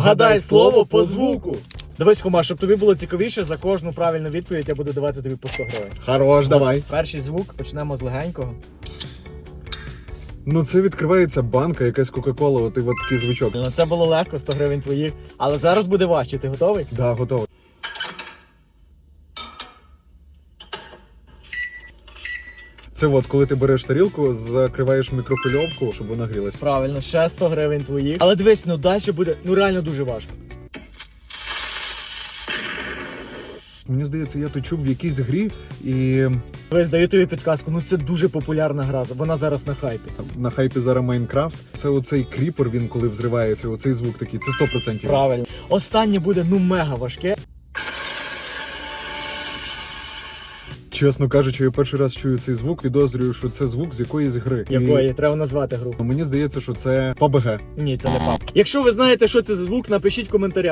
Вгадай слово по звуку. Дивись, Хома, щоб тобі було цікавіше, за кожну правильну відповідь я буду давати тобі по 100 гривень. Хорош, давай. Перший звук почнемо з легенького. Ну це відкривається банка, якась Кока-Кола, от і от такий звучок. Ну, це було легко, 100 гривень твоїх. Але зараз буде важче. Ти готовий? Да, готово. Це от коли ти береш тарілку, закриваєш мікрофильовку, щоб вона грілась. Правильно, ще 100 гривень твоїх. Але дивись, ну далі буде ну реально дуже важко. Мені здається, я то чув в якійсь грі, і Дивись, даю тобі підказку. Ну це дуже популярна гра. Вона зараз на хайпі. на хайпі зараз Майнкрафт. Це оцей кріпер, він коли взривається, оцей звук такий. Це 100%. Правильно. Останнє буде ну мега важке. Чесно кажучи, я перший раз чую цей звук, підозрюю, що це звук з якоїсь гри. І Якої треба назвати гру. Мені здається, що це ПБГ. Ні, це не пап. Якщо ви знаєте, що це за звук, напишіть в коментарях.